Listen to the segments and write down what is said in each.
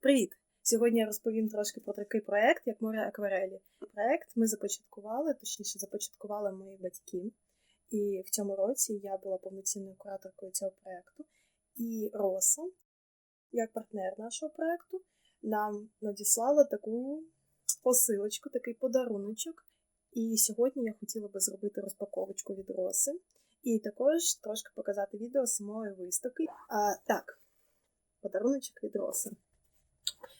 Привіт! Сьогодні я розповім трошки про такий проект, як море акварелі. Проект ми започаткували, точніше, започаткували мої батьки. І в цьому році я була повноцінною кураторкою цього проекту. І Роса, як партнер нашого проекту, нам надіслала таку посилочку, такий подаруночок. І сьогодні я хотіла би зробити розпаковочку від Роси. І також трошки показати відео самої виставки. А, Так, подаруночок від Роси.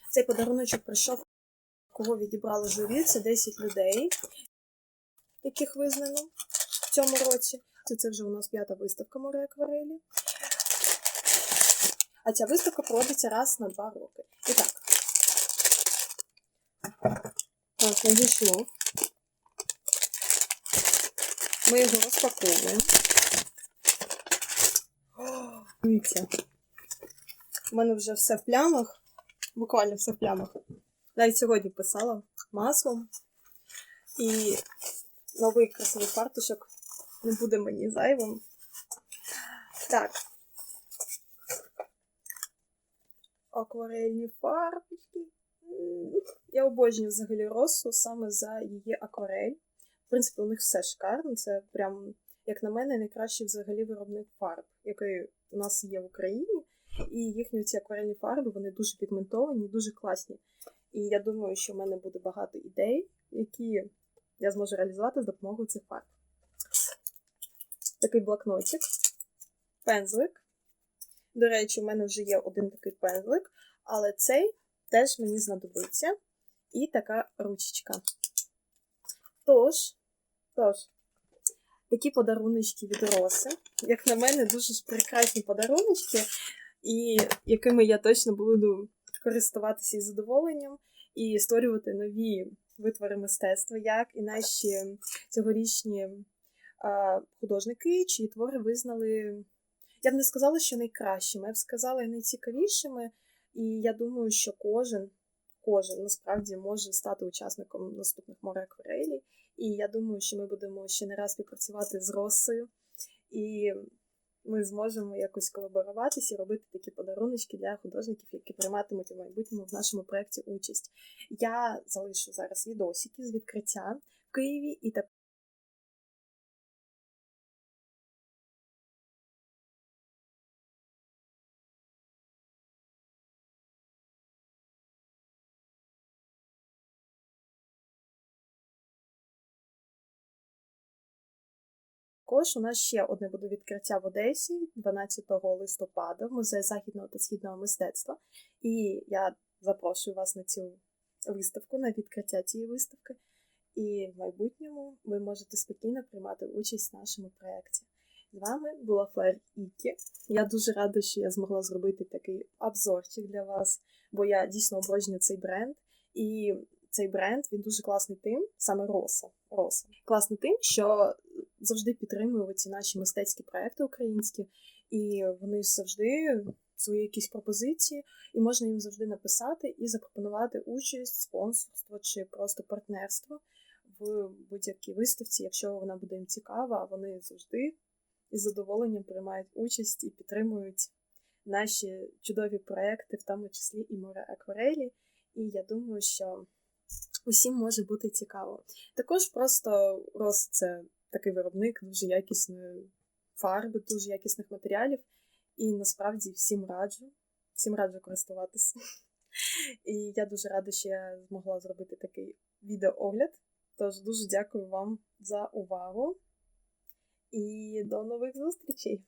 Цей подаруночок прийшов, кого відібрало журі. Це 10 людей, яких визнано в цьому році. Це вже у нас п'ята виставка море акварелі. А ця виставка проводиться раз на два роки. І так. Так, надійшло. Ми його розпаковуємо. Дивіться. У мене вже все в плямах. Буквально все в плямах. Навіть сьогодні писала маслом. І новий красивий фартушок не буде мені зайвим. Так. Акварельні фарбочки. Я обожнюю взагалі росу саме за її акварель. В принципі, у них все шикарно. Це прям, як на мене, найкращий взагалі виробник фарб, який у нас є в Україні. І їхні ці акварельні фарби вони дуже пігментовані, дуже класні. І я думаю, що в мене буде багато ідей, які я зможу реалізувати з допомогою цих фарб. Такий блокнотик, пензлик. До речі, у мене вже є один такий пензлик, але цей теж мені знадобиться. І така ручечка. Тож, тож, такі подаруночки від Роси. Як на мене, дуже прекрасні подаруночки, і якими я точно буду користуватися із задоволенням і створювати нові витвори мистецтва, як і наші цьогорічні художники, чиї твори визнали. Я б не сказала, що найкращими, я б сказала найцікавішими. І я думаю, що кожен, кожен насправді може стати учасником наступних море акварелі. І я думаю, що ми будемо ще не раз співпрацювати з Росою. І ми зможемо якось колаборуватися і робити такі подаруночки для художників, які прийматимуть у майбутньому в нашому проєкті участь. Я залишу зараз відосики з відкриття в Києві і так. Також у нас ще одне буде відкриття в Одесі 12 листопада в музеї західного та східного мистецтва. І я запрошую вас на цю виставку, на відкриття цієї виставки. І в майбутньому ви можете спокійно приймати участь в нашому проєкті. З вами була Флер Ікі. Я дуже рада, що я змогла зробити такий обзорчик для вас, бо я дійсно обожнюю цей бренд. І цей бренд він дуже класний тим, саме Роса. Роса. Класний тим, що завжди підтримує ці наші мистецькі проекти українські, і вони завжди свої якісь пропозиції, і можна їм завжди написати і запропонувати участь, спонсорство чи просто партнерство в будь-якій виставці, якщо вона буде їм цікава, вони завжди із задоволенням приймають участь і підтримують наші чудові проекти, в тому числі і море акварелі. І я думаю, що усім може бути цікаво. Також просто Рос це такий виробник дуже якісної фарби, дуже якісних матеріалів. І насправді всім раджу, всім раджу користуватися. І я дуже рада, що я змогла зробити такий відеоогляд. Тож дуже дякую вам за увагу і до нових зустрічей!